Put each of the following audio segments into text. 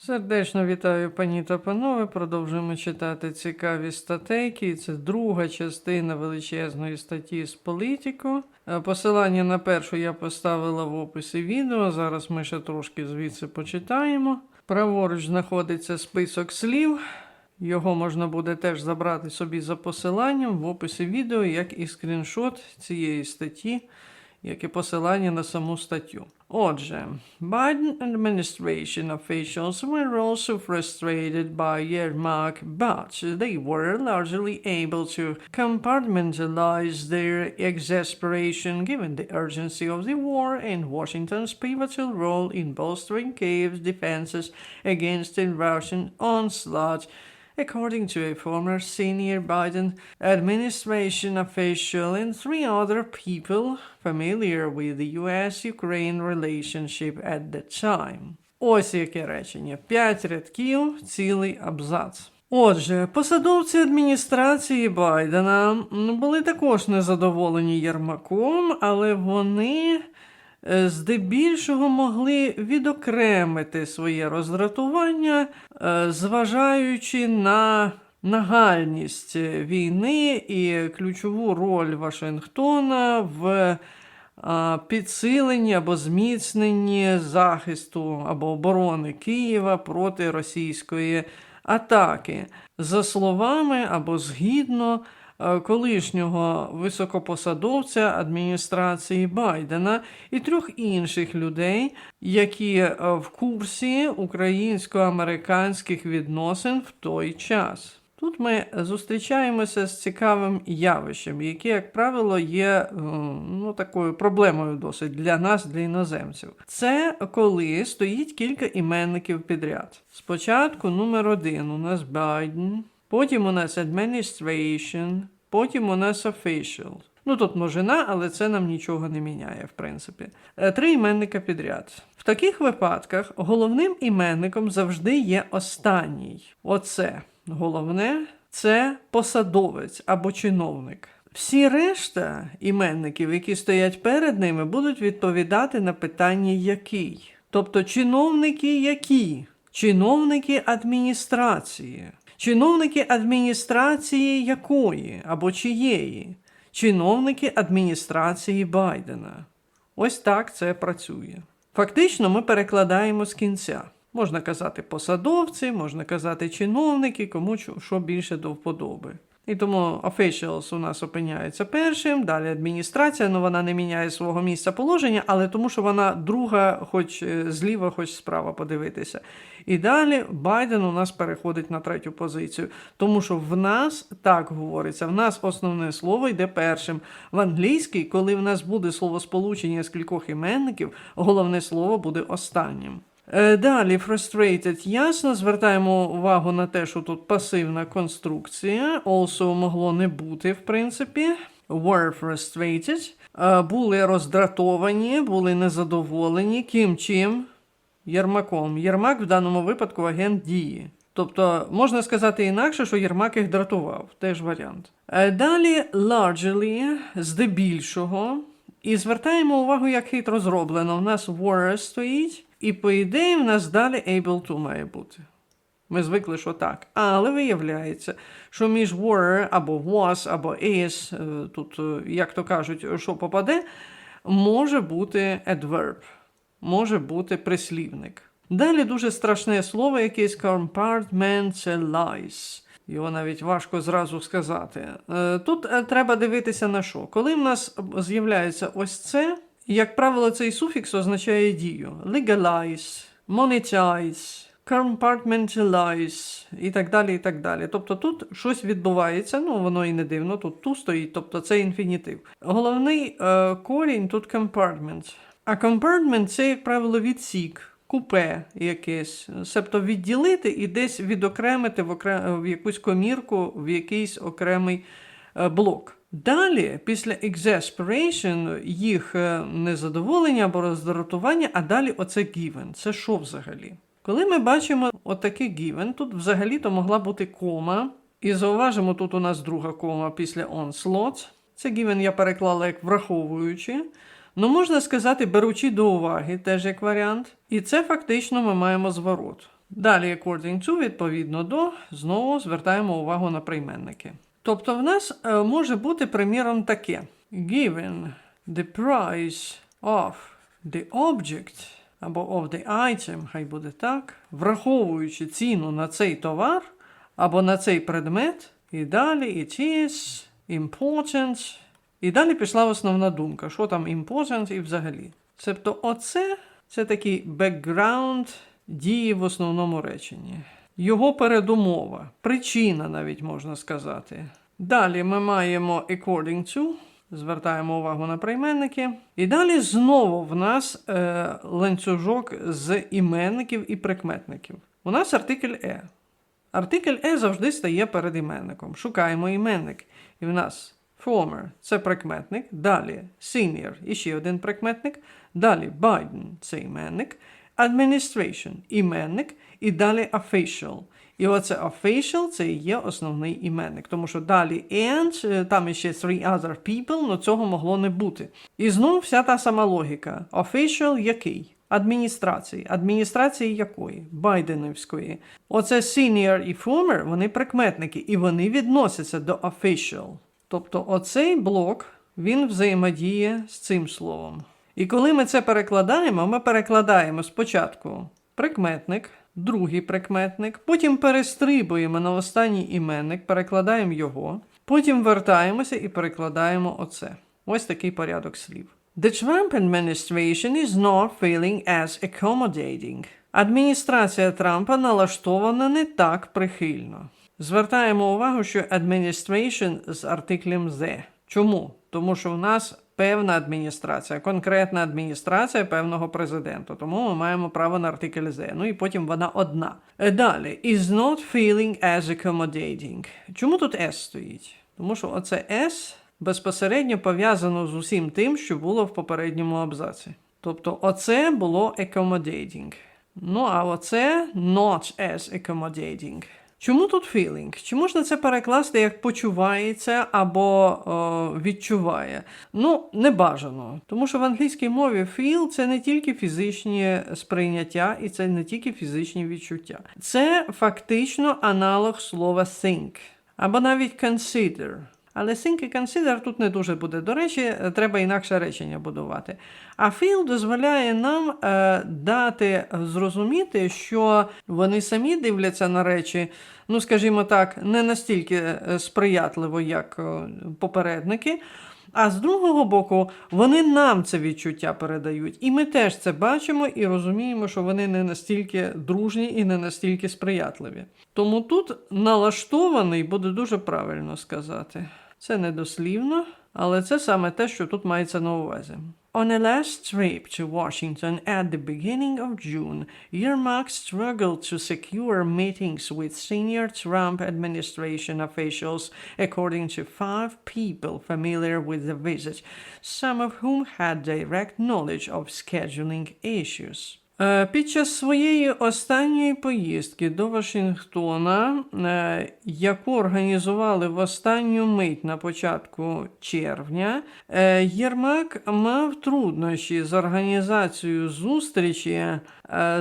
Сердечно вітаю пані та панове. Продовжуємо читати цікаві статейки. Це друга частина величезної статті з політику. Е, Посилання на першу я поставила в описі відео. Зараз ми ще трошки звідси почитаємо. Праворуч знаходиться список слів. Його можна буде теж забрати собі за посиланням в описі відео, як і скріншот цієї статті, як і посилання на саму статтю. Отже, Biden administration officials were also frustrated by Yermak, but they were largely able to compartmentalize their exasperation given the urgency of the war and Washington's pivotal role in bolstering Kiev's defenses against the Russian onslaught. According to a former senior Biden administration official and three other people familiar with the US Ukraine relationship at the time. Ось яке речення. П'ять рядків, цілий абзац. Отже, посадовці адміністрації Байдена були також незадоволені Єрмаком, але вони е, здебільшого могли відокремити своє роздратування, е, зважаючи на нагальність війни і ключову роль Вашингтона в підсиленні або зміцненні захисту або оборони Києва проти російської атаки. За словами або згідно е, колишнього високопосадовця адміністрації Байдена і трьох інших людей, які е, в курсі українсько-американських відносин в той час. Тут ми зустрічаємося з цікавим явищем, яке, як правило, є е, ну, такою проблемою досить для нас, для іноземців. Це коли стоїть кілька іменників підряд. Спочатку номер один у нас Biden, потім у нас administration, потім у нас official. Ну тут множина, але це нам нічого не міняє, в принципі. Е, Три іменника підряд. В таких випадках головним іменником завжди є останній. Оце головне це посадовець або чиновник. Всі решта іменників, які стоять перед ними, будуть відповідати на питання який. Тобто чиновники які? Чиновники адміністрації. Чиновники адміністрації якої або чиєї? Чиновники адміністрації Байдена. Ось так це працює. Фактично, ми перекладаємо з кінця. Можна казати посадовці, можна казати чиновники, кому що більше до вподоби. І тому officials у нас опиняється першим, далі адміністрація, ну вона не міняє свого місця положення, але тому що вона друга, хоч е, зліва, хоч справа подивитися. І далі Байден у нас переходить на третю позицію, тому що в нас так говориться, в нас основне слово йде першим. В англійській, коли в нас буде словосполучення з кількох іменників, головне слово буде останнім. Е, Далі frustrated. Ясно, звертаємо увагу на те, що тут пасивна конструкція. Also могло не бути, в принципі. Were frustrated. Е, Були роздратовані, були незадоволені. Ким чим? Єрмаком. Єрмак в даному випадку агент дії. Тобто можна сказати інакше, що Єрмак їх дратував. Теж варіант. Е, Далі largely, здебільшого. І звертаємо увагу, як хитро зроблено. У нас were стоїть, і по ідеї в нас далі able to має бути. Ми звикли, що так. Але виявляється, що між were або was, або is, е, тут, е, як то кажуть, що попаде, може бути adverb, може бути прислівник. Далі дуже страшне слово, якесь compartmentalize. Його навіть важко зразу сказати. Е, Тут треба дивитися на що. Коли в нас з'являється ось це, як правило, цей суфікс означає дію: legalize, monetize, compartmentalize і так далі. і так далі. Тобто тут щось відбувається, ну воно і не дивно, тут ту стоїть, тобто це інфінітив. Головний е, корінь тут compartment. А compartment це, як правило, відсік. Купе якесь, себто відділити і десь відокремити в, окре... в якусь комірку, в якийсь окремий е, блок. Далі, після exasperation, їх е, незадоволення або роздратування, а далі оце given. Це що взагалі? Коли ми бачимо отаке given, тут взагалі-то могла бути кома. І зауважимо, тут у нас друга кома після onslaught. Це given я переклала як враховуючи. Ну, можна сказати, беручи до уваги, теж як варіант. І це фактично ми маємо зворот. Далі, according to, відповідно до, знову звертаємо увагу на прийменники. Тобто в нас е, може бути приміром таке: given the price of the object або of the item, хай буде так, враховуючи ціну на цей товар або на цей предмет, і далі it is important. І далі пішла основна думка, що там important і взагалі. Тобто, оце це такий бекграунд дії в основному реченні. Його передумова, причина навіть можна сказати. Далі ми маємо according to, звертаємо увагу на прийменники. І далі знову в нас е, ланцюжок з іменників і прикметників. У нас артикль е. Артикль е завжди стає перед іменником. Шукаємо іменник. І в нас former – це прикметник. Далі senior – і ще один прикметник. Далі Biden – це іменник. Administration – іменник. І далі official. І оце official – це і є основний іменник. Тому що далі and, там іще three other people, але цього могло не бути. І знову вся та сама логіка. Official який? Адміністрації. Адміністрації якої? Байденівської. Оце senior і former, вони прикметники, і вони відносяться до official. Тобто оцей блок, він взаємодіє з цим словом. І коли ми це перекладаємо, ми перекладаємо спочатку прикметник, другий прикметник, потім перестрибуємо на останній іменник, перекладаємо його, потім вертаємося і перекладаємо оце. Ось такий порядок слів. The Trump administration is not feeling as accommodating. Адміністрація Трампа налаштована не так прихильно. Звертаємо увагу, що administration з артиклем the. Чому? Тому що в нас певна адміністрація, конкретна адміністрація певного президента. Тому ми маємо право на артикль the. Ну і потім вона одна. Е, Далі is not feeling as accommodating. Чому тут S стоїть? Тому що оце S безпосередньо пов'язано з усім тим, що було в попередньому абзаці. Тобто, оце було accommodating. Ну, а оце not as accommodating. Чому тут feeling? Чи можна це перекласти як почувається або о, відчуває? Ну, не бажано. Тому що в англійській мові feel це не тільки фізичні сприйняття і це не тільки фізичні відчуття. Це фактично аналог слова think або навіть consider. Але і consider тут не дуже буде. До речі, треба інакше речення будувати. А feel дозволяє нам е, дати зрозуміти, що вони самі дивляться на речі, ну скажімо так, не настільки е, сприятливо, як е, попередники. А з другого боку, вони нам це відчуття передають. І ми теж це бачимо і розуміємо, що вони не настільки дружні і не настільки сприятливі. Тому тут налаштований буде дуже правильно сказати. Це недослівно, але це саме те, що тут мається на увазі. On a last trip to Washington at the beginning of June, Yermak struggled to secure meetings with senior Trump administration officials, according to five people familiar with the visit, some of whom had direct knowledge of scheduling issues. Е, Під час своєї останньої поїздки до Вашингтона, е, яку організували в останню мить на початку червня, е, Єрмак мав труднощі з організацією зустрічі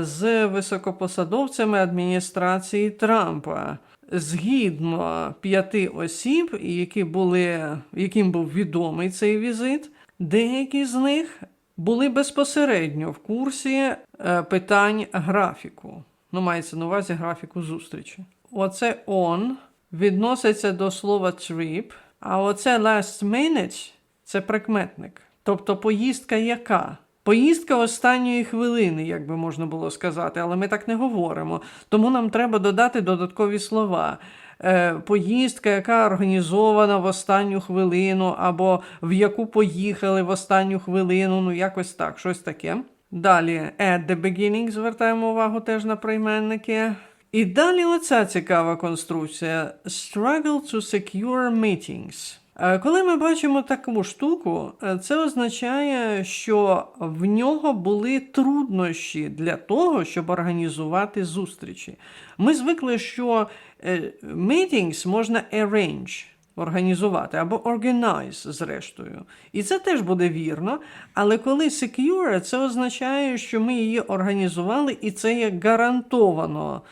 з високопосадовцями адміністрації Трампа. Згідно п'яти осіб, які були, яким був відомий цей візит, деякі з них були безпосередньо в курсі е, питань графіку. Ну, мається на увазі графіку зустрічі. Оце on відноситься до слова trip, а оце last minute це прикметник. Тобто поїздка яка? Поїздка останньої хвилини, як би можна було сказати, але ми так не говоримо. Тому нам треба додати додаткові слова. Е, поїздка, яка організована в останню хвилину, або в яку поїхали в останню хвилину, ну якось так, щось таке. Далі at the beginning звертаємо увагу теж на прийменники. І далі оця цікава конструкція struggle to secure meetings. Е, Коли ми бачимо таку штуку, е, це означає, що в нього були труднощі для того, щоб організувати зустрічі. Ми звикли, що е, meetings можна arrange, організувати, або organize, зрештою. І це теж буде вірно. Але коли secure, це означає, що ми її організували, і це є гарантовано,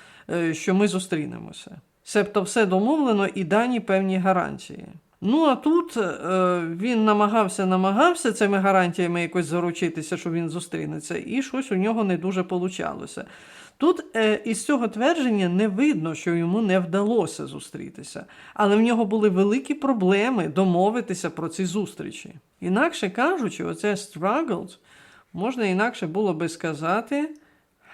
що ми зустрінемося. Себто все домовлено і дані певні гарантії. Ну а тут е, він намагався, намагався цими гарантіями якось заручитися, що він зустрінеться, і щось у нього не дуже получалося. Тут е, із цього твердження не видно, що йому не вдалося зустрітися, але в нього були великі проблеми домовитися про ці зустрічі. Інакше кажучи, оце struggled можна інакше було би сказати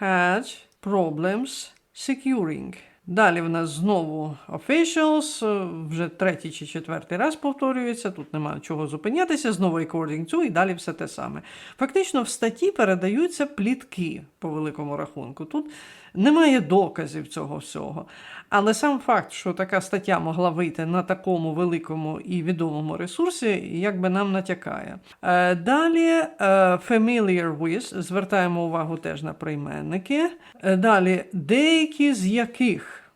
had problems securing. Далі в нас знову officials, е, вже третій чи четвертий раз повторюється, тут немає чого зупинятися, знову according to, і далі все те саме. Фактично в статті передаються плітки по великому рахунку. Тут немає доказів цього всього. Але сам факт, що така стаття могла вийти на такому великому і відомому ресурсі, якби нам натякає. Е, Далі е, familiar with, звертаємо увагу теж на прийменники. Е, Далі деякі з яких,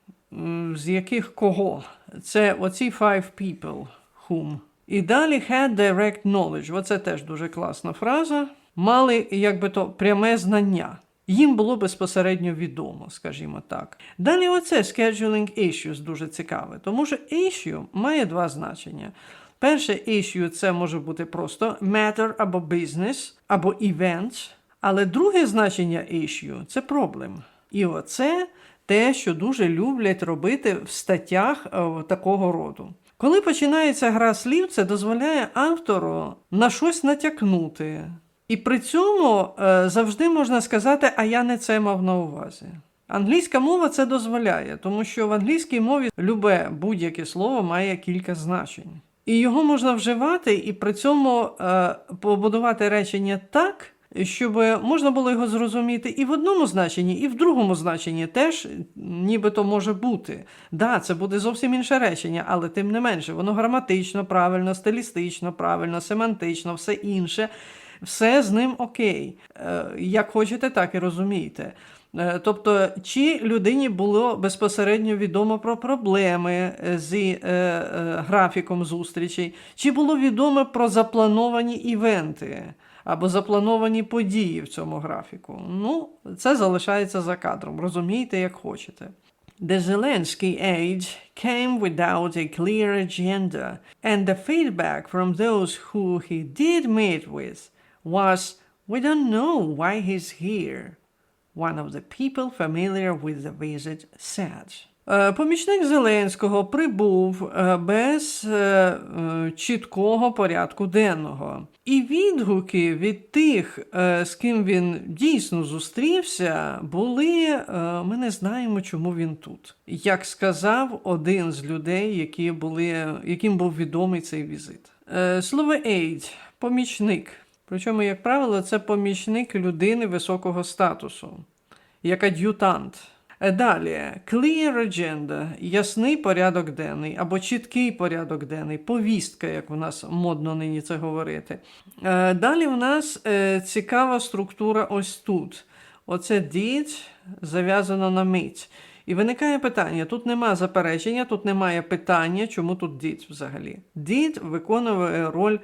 з яких кого? Це оці five people, whom. І далі had direct knowledge. Оце теж дуже класна фраза. Мали, якби то, пряме знання. Їм було безпосередньо відомо, скажімо так. Далі оце scheduling issues дуже цікаве, тому що issue має два значення. Перше issue це може бути просто matter або business, або event, але друге значення issue це problem. І оце те, що дуже люблять робити в статтях е, такого роду. Коли починається гра слів, це дозволяє автору на щось натякнути. І при цьому е, завжди можна сказати, а я не це мав на увазі. Англійська мова це дозволяє, тому що в англійській мові любе будь-яке слово має кілька значень. І його можна вживати і при цьому е, побудувати речення так, щоб можна було його зрозуміти і в одному значенні, і в другому значенні теж нібито може бути. Да, це буде зовсім інше речення, але тим не менше, воно граматично, правильно, стилістично, правильно, семантично, все інше. Все з ним окей. Е, Як хочете, так і розумієте. Е, Тобто, чи людині було безпосередньо відомо про проблеми з е, е, графіком зустрічей, чи було відомо про заплановані івенти або заплановані події в цьому графіку? Ну, це залишається за кадром. Розумієте, як хочете. The Zelensky age came without a clear agenda, and the feedback from those who he did meet with was, We don't know why he's here. One of the people familiar with the visit said. Е, Помічник Зеленського прибув е, без е, чіткого порядку денного. І відгуки від тих, з ким він дійсно зустрівся, були ми не знаємо, чому він тут. Як сказав один з людей, які були, яким був відомий цей візит. Слово aid – помічник. Причому, як правило, це помічник людини високого статусу, як ад'ютант. Е, Далі, clear agenda – ясний порядок денний або чіткий порядок денний, повістка, як у нас модно нині це говорити. Е, Далі в нас е, цікава структура ось тут. Оце did зав'язано на мить. І виникає питання: тут нема заперечення, тут немає питання, чому тут did взагалі. Did виконує роль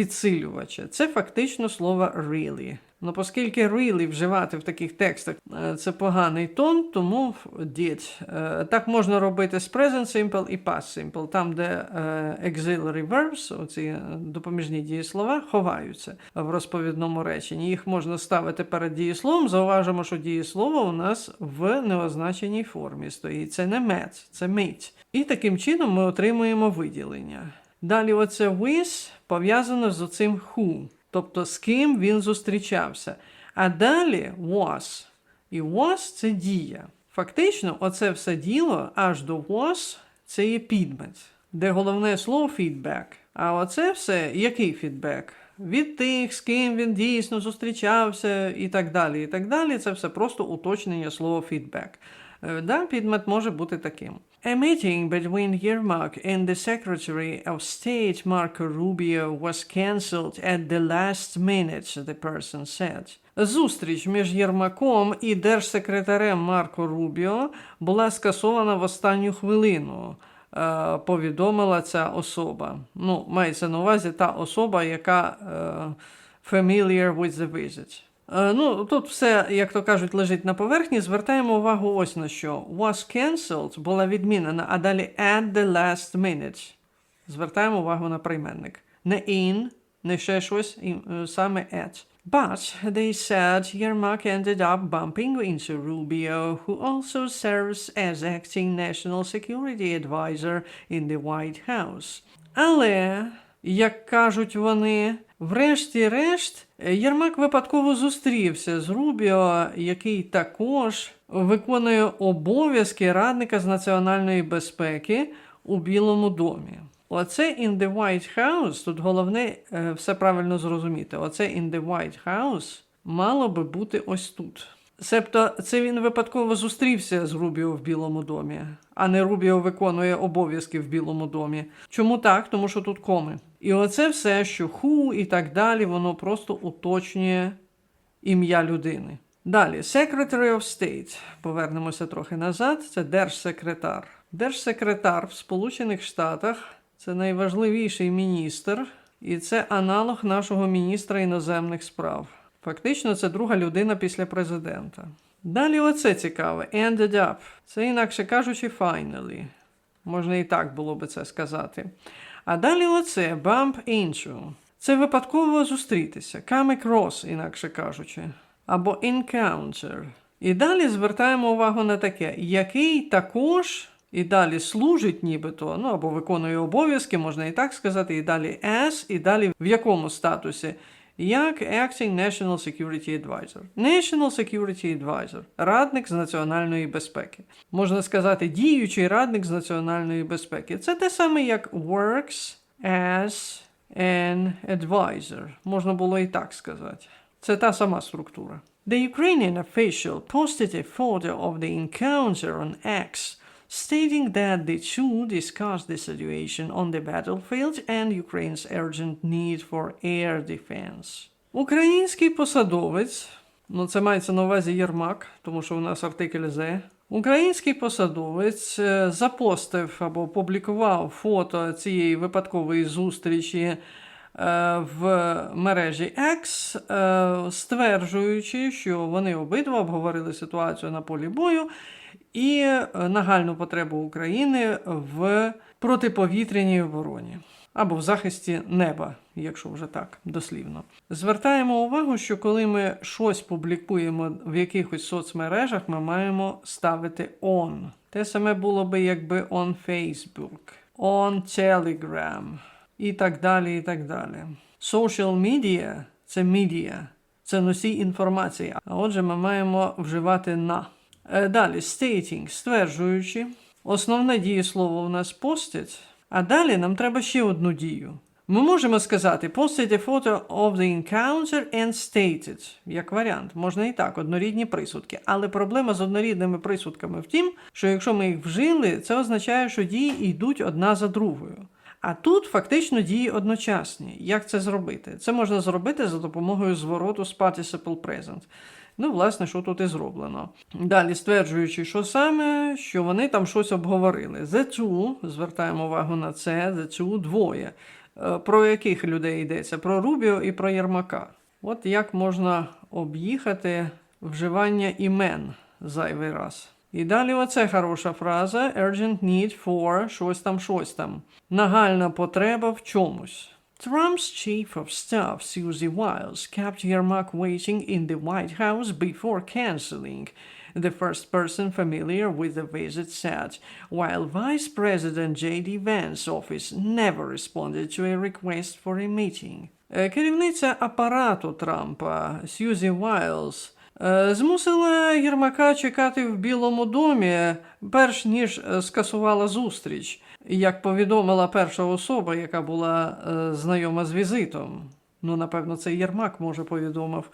підсилювача. Це фактично слово really. Ну, оскільки really вживати в таких текстах е, це поганий тон, тому did. Е, Так можна робити з present simple і past simple, там, де е, auxiliary verbs, оці допоміжні дієслова, ховаються в розповідному реченні. Їх можна ставити перед дієсловом. Зауважимо, що дієслово у нас в неозначеній формі стоїть. Це не met, це meet. І таким чином ми отримуємо виділення. Далі, оце with пов'язано з оцим who, тобто з ким він зустрічався. А далі was. І was це дія. Фактично, оце все діло аж до was це є підмет, де головне слово feedback. А оце все який фідбек? Від тих, з ким він дійсно зустрічався, і так далі. І так далі. Це все просто уточнення слова. Е, Да, підмет може бути таким. A meeting between Yermak and the Secretary of State Marco Rubio was cancelled at the last minute, the person said. Зустріч між Єрмаком і держсекретарем Марко Рубіо була скасована в останню хвилину, е, повідомила ця особа. Ну, мається на увазі та особа, яка е, familiar with the visit. Е, ну, тут все, як то кажуть, лежить на поверхні. Звертаємо увагу ось на що. Was cancelled була відмінена, а далі at the last minute. Звертаємо увагу на прийменник. Не in, не ще щось, е, саме at. But they said Yermak ended up bumping into Rubio, who also serves as acting national security advisor in the White House. Але, як кажуть вони, врешті-решт, Єрмак випадково зустрівся з Рубіо, який також виконує обов'язки радника з національної безпеки у Білому домі. Оце in the White House, тут головне е, все правильно зрозуміти. Оце in the White House мало би бути ось тут. Себто це він випадково зустрівся з Рубіо в Білому домі, а не Рубіо виконує обов'язки в Білому домі. Чому так? Тому що тут коми. І оце все, що ху і так далі, воно просто уточнює ім'я людини. Далі, Secretary of State. Повернемося трохи назад. Це держсекретар. Держсекретар в Сполучених Штатах це найважливіший міністр, і це аналог нашого міністра іноземних справ. Фактично, це друга людина після президента. Далі оце цікаве. Ended up. Це інакше кажучи, finally. Можна і так було би це сказати. А далі оце bump into. Це випадково зустрітися. Come across, інакше кажучи. Або encounter. І далі звертаємо увагу на таке, який також і далі служить нібито, ну або виконує обов'язки, можна і так сказати, і далі as, і далі в якому статусі? Як Acting National Security Advisor. National Security Advisor. Радник з національної безпеки. Можна сказати, діючий радник з національної безпеки. Це те саме, як works as an advisor. Можна було і так сказати. Це та сама структура. The Ukrainian official posted a photo of the encounter on X, stating that the two discussed the situation on the battlefield and Ukraine's urgent need for air defense. Український посадовець, ну це мається на увазі Єрмак, тому що у нас артикль З. Український посадовець е, запостив або опублікував фото цієї випадкової зустрічі е, в мережі X, е, стверджуючи, що вони обидва обговорили ситуацію на полі бою і е, нагальну потребу України в протиповітряній обороні або в захисті неба, якщо вже так дослівно. Звертаємо увагу, що коли ми щось публікуємо в якихось соцмережах, ми маємо ставити on. Те саме було би якби on Facebook, on Telegram і так далі. і так далі. Social media – це медіа, це носій інформації. А отже, ми маємо вживати на. Е, Далі stating, стверджуючи. Основне дієслово у нас постять, а далі нам треба ще одну дію. Ми можемо сказати posted a photo of the encounter and stated. Як варіант, можна і так, однорідні присудки. Але проблема з однорідними присудками в тім, що якщо ми їх вжили, це означає, що дії йдуть одна за другою. А тут фактично дії одночасні. Як це зробити? Це можна зробити за допомогою звороту з participle present. Ну, власне, що тут і зроблено. Далі, стверджуючи, що саме, що вони там щось обговорили. Two, звертаємо увагу на це, two, двоє. Е, Про яких людей йдеться? Про Рубіо і про Єрмака. От як можна об'їхати вживання імен зайвий раз. І далі оце хороша фраза: urgent need for щось там, щось там. Нагальна потреба в чомусь. Trump's chief of staff, Susie Wiles, kept Yermak waiting in the White House before canceling. The first person familiar with the visit said, while Vice President J.D. Vance's office never responded to a request for a meeting. Е, Керівниця апарату Трампа Сьюзі Вайлз е, змусила Єрмака чекати в Білому домі, перш ніж е, скасувала зустріч, Як повідомила перша особа, яка була е, знайома з візитом. Ну, напевно, це Єрмак, може, повідомив.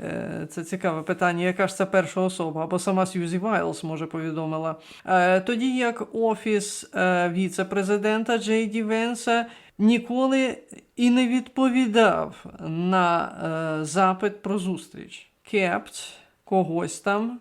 Е, Це цікаве питання, яка ж це перша особа, або сама Сьюзі Вайлз, може, повідомила. Е, Тоді як офіс е, віце-президента Джей Ді Венса ніколи і не відповідав на запит про зустріч. Kept когось там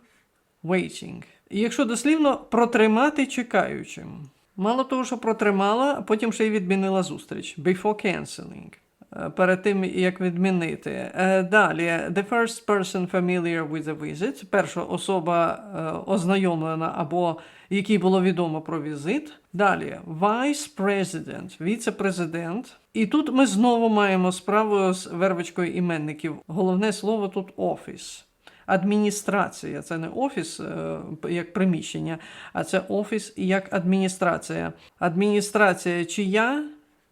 waiting. І якщо дослівно протримати чекаючим. Мало того, що протримала, а потім ще й відмінила зустріч. Before cancelling. Е, Перед тим, як відмінити. Е, Далі, the first person familiar with the visit. Перша особа е, ознайомлена або якій було відомо про візит. Далі, vice president, віце-президент. І тут ми знову маємо справу з вервичкою іменників. Головне слово тут офіс. Адміністрація це не офіс е, як приміщення, а це офіс як адміністрація. Адміністрація чия?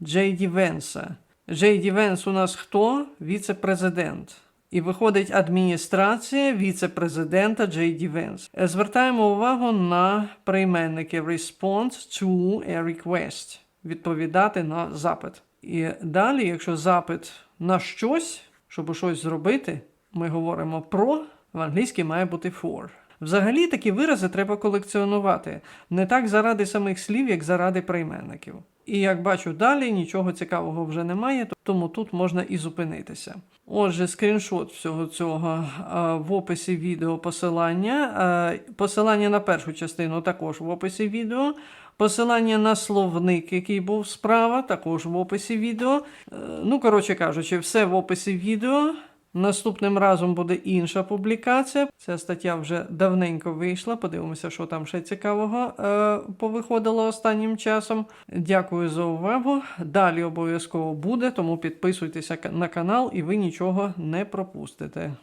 Джей Ді Венса. Джей Ді Венс у нас хто? Віце-президент. І виходить адміністрація віце-президента Джей Ді Венс. Е, Звертаємо увагу на прийменники response to a request. Відповідати на запит. І далі, якщо запит на щось, щоб щось зробити, ми говоримо про, в англійській має бути for. Взагалі такі вирази треба колекціонувати не так заради самих слів, як заради прийменників. І як бачу далі, нічого цікавого вже немає, тому тут можна і зупинитися. Отже, скріншот всього цього а, в описі відео посилання. А, Посилання на першу частину також в описі відео. Посилання на словник, який був справа, також в описі відео. Е, Ну, коротше кажучи, все в описі відео. Наступним разом буде інша публікація. Ця стаття вже давненько вийшла. Подивимося, що там ще цікавого е, повиходило останнім часом. Дякую за увагу. Далі обов'язково буде, тому підписуйтеся на канал і ви нічого не пропустите.